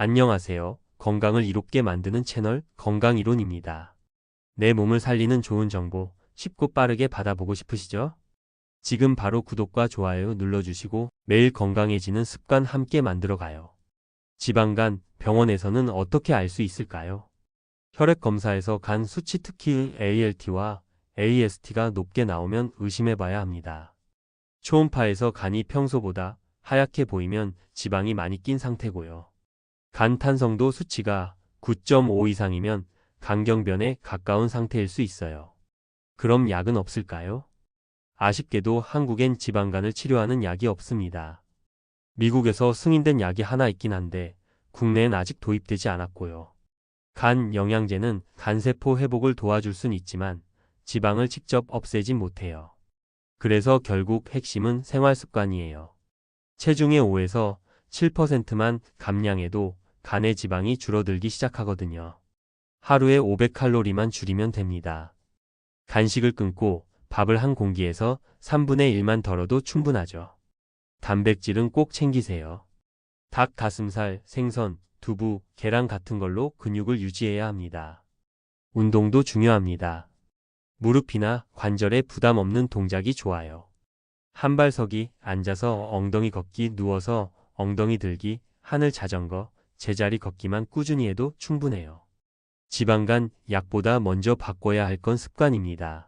안녕하세요. 건강을 이롭게 만드는 채널 건강이론입니다. 내 몸을 살리는 좋은 정보 쉽고 빠르게 받아보고 싶으시죠? 지금 바로 구독과 좋아요 눌러주시고 매일 건강해지는 습관 함께 만들어 가요. 지방간 병원에서는 어떻게 알 수 있을까요? 혈액 검사에서 간 수치 특히 ALT와 AST가 높게 나오면 의심해 봐야 합니다. 초음파에서 간이 평소보다 하얗게 보이면 지방이 많이 낀 상태고요. 간 탄성도 수치가 9.5 이상이면 간경변에 가까운 상태일 수 있어요. 그럼 약은 없을까요? 아쉽게도 한국엔 지방간을 치료하는 약이 없습니다. 미국에서 승인된 약이 하나 있긴 한데 국내엔 아직 도입되지 않았고요. 간 영양제는 간세포 회복을 도와줄 순 있지만 지방을 직접 없애진 못해요. 그래서 결국 핵심은 생활 습관이에요. 체중의 5에서 7%만 감량해도 간의 지방이 줄어들기 시작하거든요. 하루에 500칼로리만 줄이면 됩니다. 간식을 끊고 밥을 한 공기에서 3분의 1만 덜어도 충분하죠. 단백질은 꼭 챙기세요. 닭 가슴살, 생선, 두부, 계란 같은 걸로 근육을 유지해야 합니다. 운동도 중요합니다. 무릎이나 관절에 부담 없는 동작이 좋아요. 한발서기, 앉아서 엉덩이 걷기, 누워서 엉덩이 들기, 하늘 자전거, 제자리 걷기만 꾸준히 해도 충분해요. 지방간 약보다 먼저 바꿔야 할 건 습관입니다.